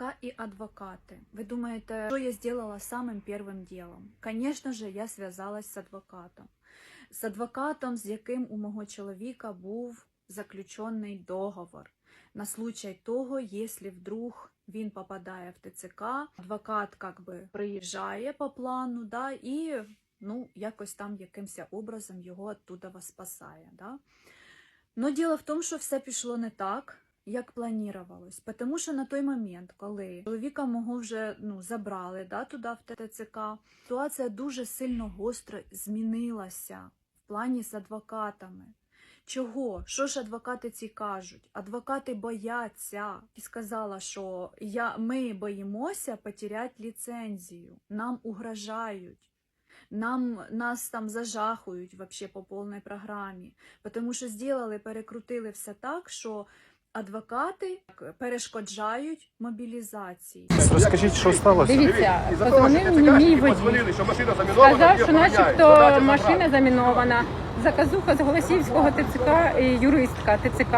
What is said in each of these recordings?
ТЦК и адвокаты. Вы думаете, что я сделала самым первым делом? Конечно же, я связалась з адвокатом. З адвокатом, з яким у мого чоловіка був заключений договор. На случай того, якщо вдруг він попадає в ТЦК, адвокат как би приїжджає по плану, да, і ну, якось там якимось образом його оттуда спасає. Да. Но діло в тому, що все пішло не так, як планувалось. Тому що на той момент, коли чоловіка мого вже ну, забрали да, туди в ТЦК, ситуація дуже сильно гостро змінилася в плані з адвокатами. Чого? Що ж адвокати ці кажуть? Адвокати бояться. І сказала, що я, ми боїмося потеряти ліцензію. Нам угрожають. Нам, нас там зажахують вообще по повній програмі. Тому що зробили, перекрутили все так, що адвокати перешкоджають мобілізації. Розкажіть, що сталося? Дивіться, позвонив мені мій водій. Сказав, що начебто машина замінована. Заказуха з Голосіївського ТЦК, і юристка ТЦК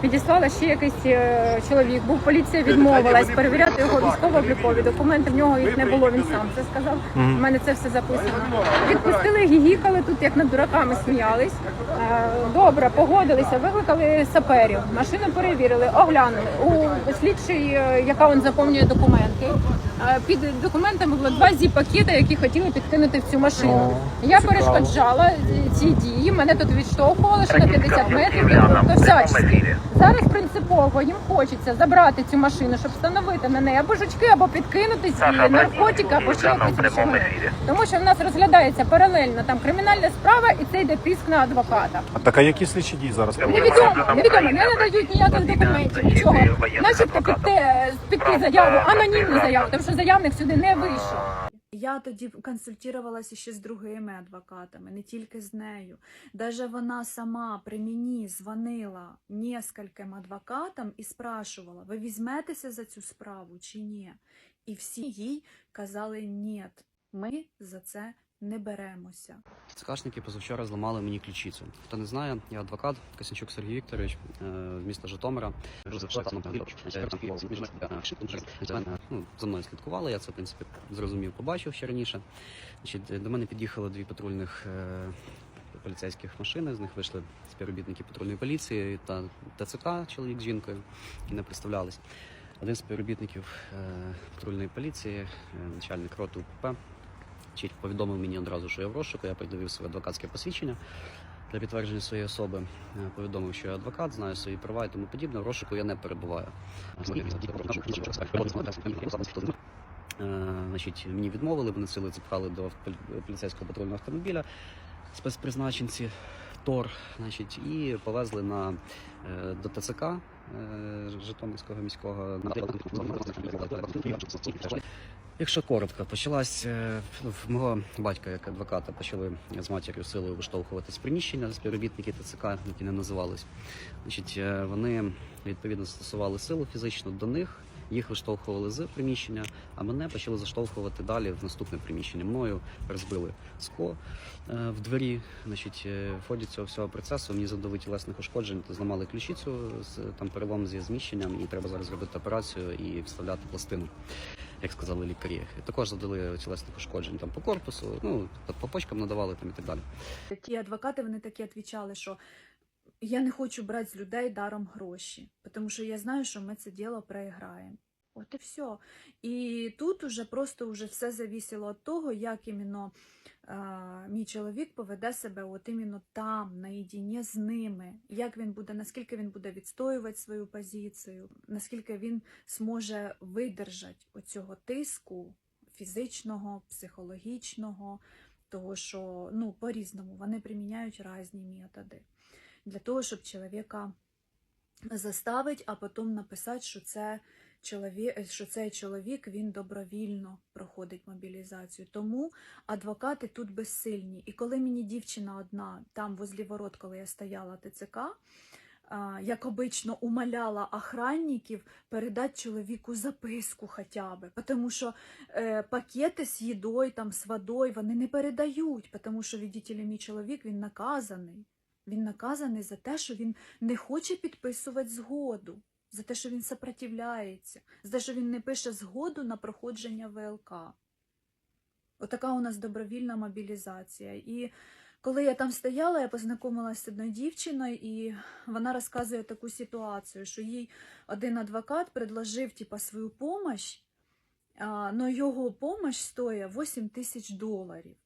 підіслала ще якийсь е, чоловік. Був поліція відмовилась перевіряти його військово-облікові документи. В нього їх не було. Він сам це сказав. У мене це все записано. Відпустили, гігікали тут, як над дураками сміялись. Е, Добре, погодилися, викликали саперів. Машину перевірили, оглянули. У слідчий, е, яка він заповнює документи. е, Під документами було два зі пакети, які хотіли підкинути в цю машину. Я перешкоджала е, ці дії. Мене тут відштовхували ще на 50 метрів. Тобто всячески. Зараз принципово їм хочеться забрати цю машину, щоб встановити на неї або жучки, або підкинути ці наркотики, або ще якусь речовину. Тому що в нас розглядається паралельно там кримінальна справа, і це йде тиск на адвоката. А так а які слідчі дії зараз? Невідомо, невідомо, не надають ніяких документів, нічого. Начебто піти, піти заяву, анонімну заяву, тому що заявник сюди не вийшов. Я тоді консультувалася ще з другими адвокатами, не тільки з нею. Даже вона сама при мені дзвонила нескольким адвокатам і спрашувала, ви візьметеся за цю справу чи ні? І всі їй казали ні, ми за це не беремося. ЦКшники позавчора зламали мені ключицю. Хто не знає, я адвокат Косянчук Сергій Вікторович е, з міста Житомира. Ну, за мною слідкували, я це в принципі зрозумів, побачив ще раніше. Значить, до мене під'їхало дві патрульних е, поліцейських машини. З них вийшли співробітники патрульної поліції та ТЦК, чоловік з жінкою, які не представлялись. Один з співробітників е, патрульної поліції, е, начальник роту УПП, Чіть повідомив мені одразу, що я в розшуку, я придивив своє адвокатське посвідчення для підтвердження своєї особи. Е, Повідомив, що я адвокат, знаю свої права і тому подібне. В розшуку я не перебуваю. Е, Значить, мені відмовили, вони сили запхали до поліцейського патрульного автомобіля спецпризначенці ТОР, значить, і повезли на е, до ТЦК е, Житомирського міського Якщо коротко, почалась е, в мого батька як адвоката почали з матір'ю силою виштовхувати з приміщення співробітники ТЦК, які не називались. Значить, вони відповідно застосували силу фізично до них. Їх виштовхували з приміщення, а мене почали заштовхувати далі в наступне приміщення. Мною розбили скло е, в двері. Значить, е, в ході цього всього процесу мені завдали тілесних ушкоджень, зламали ключицю там перелом зі зміщенням, і треба зараз робити операцію і вставляти пластину, як сказали лікарі. Також завдали тілесних ушкоджень там по корпусу, ну по почкам надавали там і так далі. Ті адвокати вони такі відповідали, що я не хочу брати з людей даром гроші, тому що я знаю, що ми це діло проіграємо. От і все. І тут уже просто уже все завісило від того, як іменно е, мій чоловік поведе себе от іменно там, наєдині з ними, як він буде, наскільки він буде відстоювати свою позицію, наскільки він зможе видержати оцього тиску фізичного, психологічного, того, що ну, по-різному вони приміняють різні методи для того, щоб чоловіка заставити, а потім написати, що це чоловік, що цей чоловік він добровільно проходить мобілізацію. Тому адвокати тут безсильні. І коли мені дівчина одна там возле ворот, коли я стояла ТЦК, як обично умоляла охранників передати чоловіку записку хоча б, тому що е, пакети з їдою, там, з водою вони не передають, тому що, ли, мій чоловік він наказаний. Він наказаний за те, що він не хоче підписувати згоду. за те, що він сопротивляється, за те, що він не пише згоду на проходження ВЛК. Отака у нас добровільна мобілізація. І коли я там стояла, я познайомилася з одною дівчиною, і вона розказує таку ситуацію, що їй один адвокат предложив типа, свою допомогу, але його допомога стоїть 8 тисяч доларів.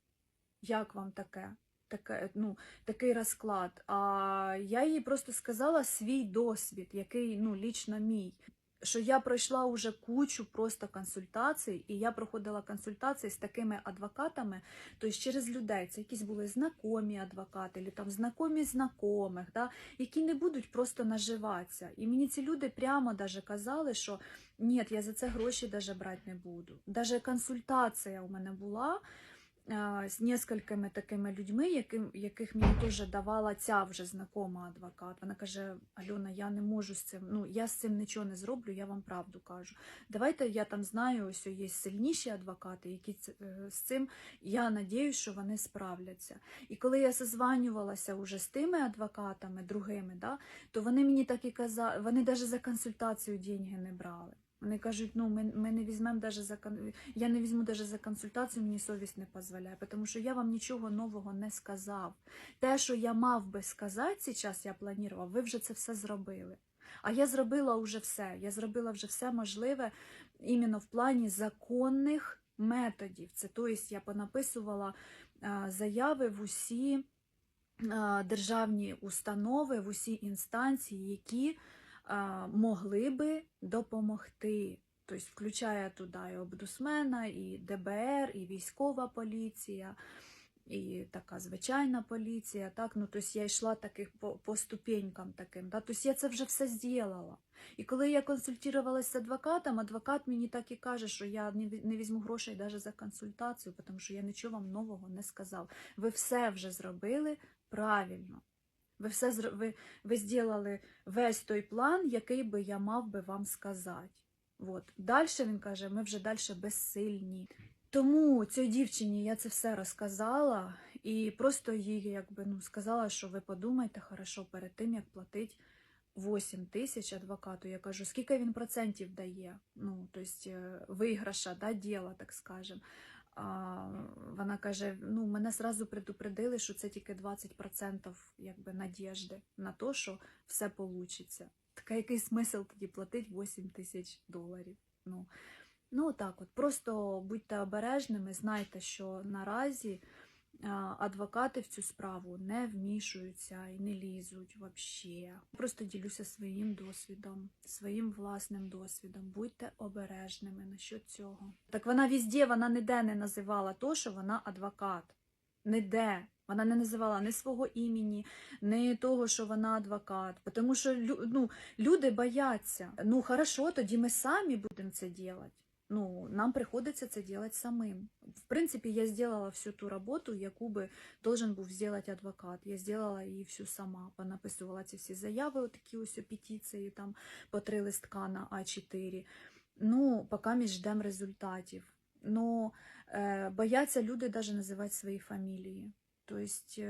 Як вам таке? Таке, ну, такий розклад. А я їй просто сказала свій досвід, який ну, лічно мій. Що я пройшла уже кучу просто консультацій, і я проходила консультації з такими адвокатами, тобто через людей. Це якісь були знакомі адвокати, або там знакомі знайомих, да, які не будуть просто наживатися. І мені ці люди прямо даже казали, що ні, я за це гроші даже брати не буду. Даже консультація у мене була з несколькими такими людьми, яким, яких мені теж давала ця вже знакома адвокат. Вона каже: Альона, я не можу з цим, ну я з цим нічого не зроблю, я вам правду кажу. Давайте я там знаю, ось є сильніші адвокати, які е, з цим я надіюсь, що вони справляться. І коли я созванювалася уже з тими адвокатами, другими, да, то вони мені так і казали, вони навіть за консультацію деньги не брали. Вони кажуть, ну ми, ми не візьмемо даже за я не візьму даже за консультацію, мені совість не дозволяє, тому що я вам нічого нового не сказав. Те, що я мав би сказати зараз, я планував, ви вже це все зробили. А я зробила вже все. Я зробила вже все можливе іменно в плані законних методів. Це тобто я понаписувала заяви в усі державні установи, в усі інстанції, які могли би допомогти. Тобто включає туди і обдусмена, і ДБР, і військова поліція, і така звичайна поліція. Так? Ну, тобто я йшла таких по, по ступенькам таким. Да? Тобто я це вже все зробила. І коли я консультувалася з адвокатом, адвокат мені так і каже, що я не візьму грошей навіть за консультацію, тому що я нічого вам нового не сказав. Ви все вже зробили правильно. Ви все ви, ви зробили весь той план, який би я мав би вам сказати. От. Далі він каже, ми вже далі безсильні. Тому цій дівчині я це все розказала і просто їй якби ну сказала, що ви подумайте хорошо перед тим, як платить 8 тисяч адвокату. Я кажу, скільки він процентів дає? Ну, тобто виграша, да, діла, так скажем. Вона каже: ну, мене зразу предупредили, що це тільки 20% якби, надіжди на те, що все вийде. Така який смисл тоді платить 8 тисяч доларів. Ну, ну так от, просто будьте обережними, знайте, що наразі адвокати в цю справу не вмішуються і не лізуть взагалі. Просто ділюся своїм досвідом, своїм власним досвідом. Будьте обережними насчет цього. Так вона візде, вона ніде не називала то, що вона адвокат. Ніде. Вона не називала ні свого імені, ні того, що вона адвокат. Тому що ну, люди бояться. Ну, хорошо, тоді ми самі будемо це робити. Ну, нам приходиться це робити самим. В принципі, я зробила всю ту роботу, яку би должен був зробити адвокат. Я зробила її всю сама. Понаписувала ці всі заяви, отакі ось петиції, там по три листка на А4. Ну, поки ми ждемо результатів. Ну, е, бояться люди навіть називати свої фамілії. Тобто,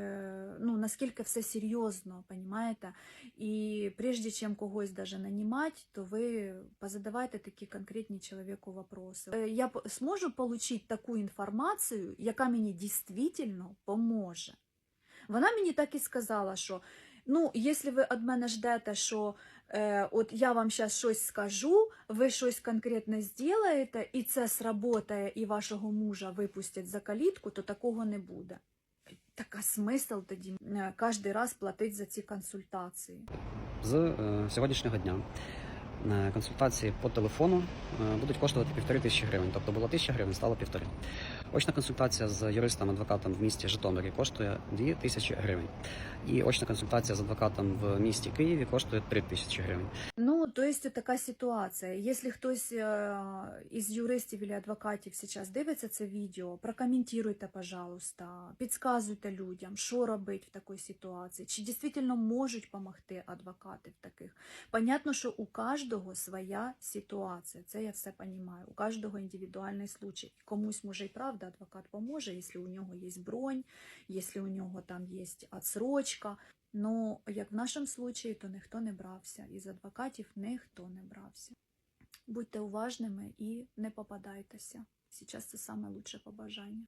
ну, наскільки все серйозно, понимаете? І прежде чем когось даже нанимать, то ви позадавайте такі конкретні чоловіку вопроси. Е, Я зможу отримати таку інформацію, яка мені дійсно поможе. Вона мені так і сказала, що ну, якщо ви від мене ждете, що е, от я вам зараз щось скажу, ви щось конкретне зробите, і це сработає, і вашого мужа випустять за калітку, то такого не буде. Така смисл тоді е, кожен раз платити за ці консультації. З е, сьогоднішнього дня е, консультації по телефону е, будуть коштувати півтори тисячі гривень. Тобто було тисяча гривень, стало півтори. Очна консультація з юристом адвокатом в місті Житомирі коштує дві тисячі гривень. І очна консультація з адвокатом в місті Києві коштує три тисячі гривень. Ну, то есть така ситуація. Якщо хтось із юристів або адвокатів зараз дивиться це відео, прокоментуйте, пожалуйста, підказуйте людям, що робити в такій ситуації, чи дійсно можуть допомогти адвокати в таких. Понятно, що у кожного своя ситуація, це я все розумію. У кожного індивідуальний случай. Комусь може і правда адвокат поможе, якщо у нього є бронь, якщо у нього там є отсрочка. Ну, як в нашому случаї, то ніхто не брався. Із адвокатів ніхто не брався. Будьте уважними і не попадайтеся. Зараз це лучше побажання.